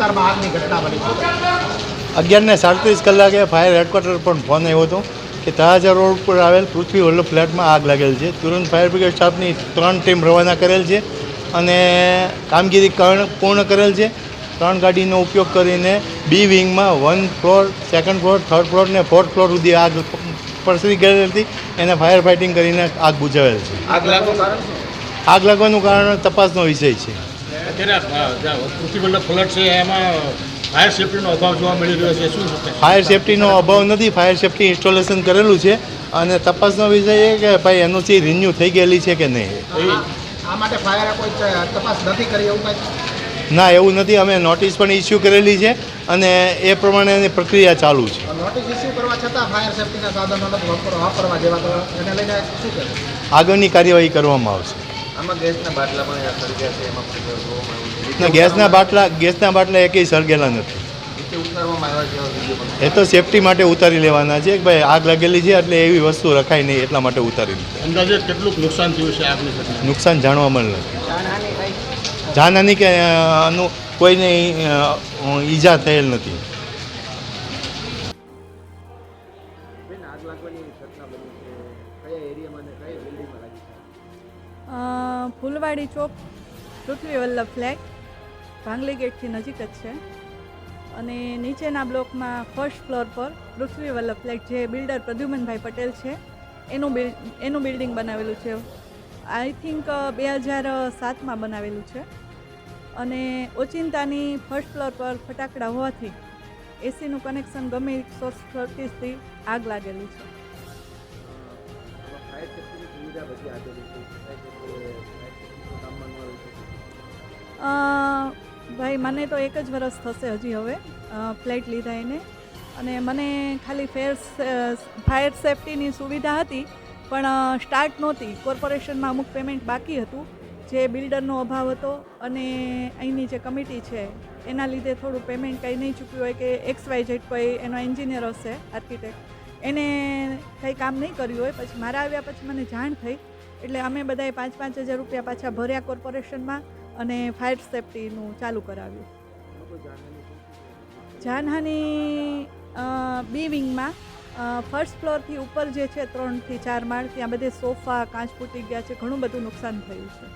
વિસ્તારમાં આગની ઘટના બની છે. અગિયારને સાડત્રીસ કલાકે ફાયર હેડક્વાર્ટર પણ ફોન આવ્યો હતો કે તળાજા રોડ પર આવેલ પૃથ્વી વલ્લભ ફ્લેટમાં આગ લાગેલ છે. તુરંત ફાયર બ્રિગેડ સ્ટાફની ત્રણ ટીમ રવાના કરેલ છે અને કામગીરી કરણ પૂર્ણ કરેલ છે. ત્રણ ગાડીનો ઉપયોગ કરીને B વિંગમાં one floor second floor third floor ને ફોર્થ ફ્લોર સુધી આગ પ્રસરી ગયેલી હતી એને ફાયર ફાઇટિંગ કરીને આગ બુઝાવેલ છે. આગ લાગવાનું કારણ તપાસનો વિષય છે. અત્યારે ફ્લડ છે એમાં ફાયર સેફટીનો અભાવ જોવા મળી રહ્યો છે. શું ફાયર સેફટીનો અભાવ નથી. ફાયર સેફટી ઇન્સ્ટોલેશન કરેલું છે. અને તપાસનો વિષય એ કે ભાઈ એનઓસી રિન્યુ થઈ ગયેલી છે કે નહીં? આ માટે ફાયરે કોઈ તપાસ નથી કરી એવું કાંઈ? ના એવું નથી. અમે નોટિસ પણ ઇસ્યુ કરેલી છે અને એ પ્રમાણેની પ્રક્રિયા ચાલુ છે. નોટિસ ઇસ્યુ કરવા છતાં ફાયર સેફ્ટીના સાધનો વાપરવા વાપરવા જેવા એને લઈને શું આગળની કાર્યવાહી કરવામાં આવશે. આમાં ગેસના બાટલા પણ સળગ્યા છે એમાં પણ જોવામાં આવ્યું છે. ને ગેસના બાટલા ગેસના બાટલા એકેય સળગેલા નથી. એ તો સેફટી માટે ઉતારી લેવાના છે કે ભાઈ આગ લાગેલી છે એટલે એવી વસ્તુ રખાય નહીં એટલા માટે ઉતારી લીધી. અંદાજે કેટલું નુકસાન થયું છે આગની નુકસાન જાણવા મળે નથી. જાનહાની કે કોઈને ઈજા થયેલ નથી. આગ લાગવાની ઘટના બની છે. કયા એરિયામાં અને કયા બિલ્ડિંગમાં લાગી ફૂલવાડી ચોક પૃથ્વી વલ્લભ ફ્લેટ ભાંગલી ગેટથી નજીક જ છે. અને નીચેના બ્લોકમાં ફર્સ્ટ ફ્લોર પર પૃથ્વી વલ્લભ ફ્લેટ જે બિલ્ડર પ્રદ્યુમનભાઈ પટેલ છે, એનું બિલ, એનું બિલ્ડિંગ બનાવેલું છે. આઈ થિંક બે હજાર સાતમાં બનાવેલું છે. અને ઓચિંતાની ફર્સ્ટ ફ્લોર પર ફટાકડા હોવાથી એસીનું કનેક્શન ગમે સોર્સ સર્કિટથી આગ લાગેલી છે. આમાં પછી ભાઈ, મને તો એક જ વરસ થશે હજી હવે ફ્લેટ લીધા એને અને મને ખાલી ફેર ફાયર સેફટીની સુવિધા હતી, પણ સ્ટાર્ટ નહોતી. કોર્પોરેશનમાં અમુક પેમેન્ટ બાકી હતું, જે બિલ્ડરનો અભાવ હતો અને અહીંની જે કમિટી છે, એના લીધે થોડું પેમેન્ટ કંઈ નહીં ચૂક્યું હોય કે એક્સ વાય જેટ કોઈ એનો એન્જિનિયર હશે, આર્કિટેક્ટ. એને કંઈ કામ નહીં કર્યું હોય, પછી મારા આવ્યા પછી મને જાણ થઈ એટલે અમે બધાએ પાંચ પાંચ હજાર રૂપિયા પાછા ભર્યા કોર્પોરેશનમાં અને ફાયર સેફટીનું ચાલુ કરાવ્યું? જાનહાની બી વિંગમાં ફર્સ્ટ ફ્લોરથી ઉપર જે છે ત્રણથી ચાર માળ, ત્યાં બધે સોફા, કાચ ફૂટી ગયા છે, ઘણું બધું નુકસાન થયું છે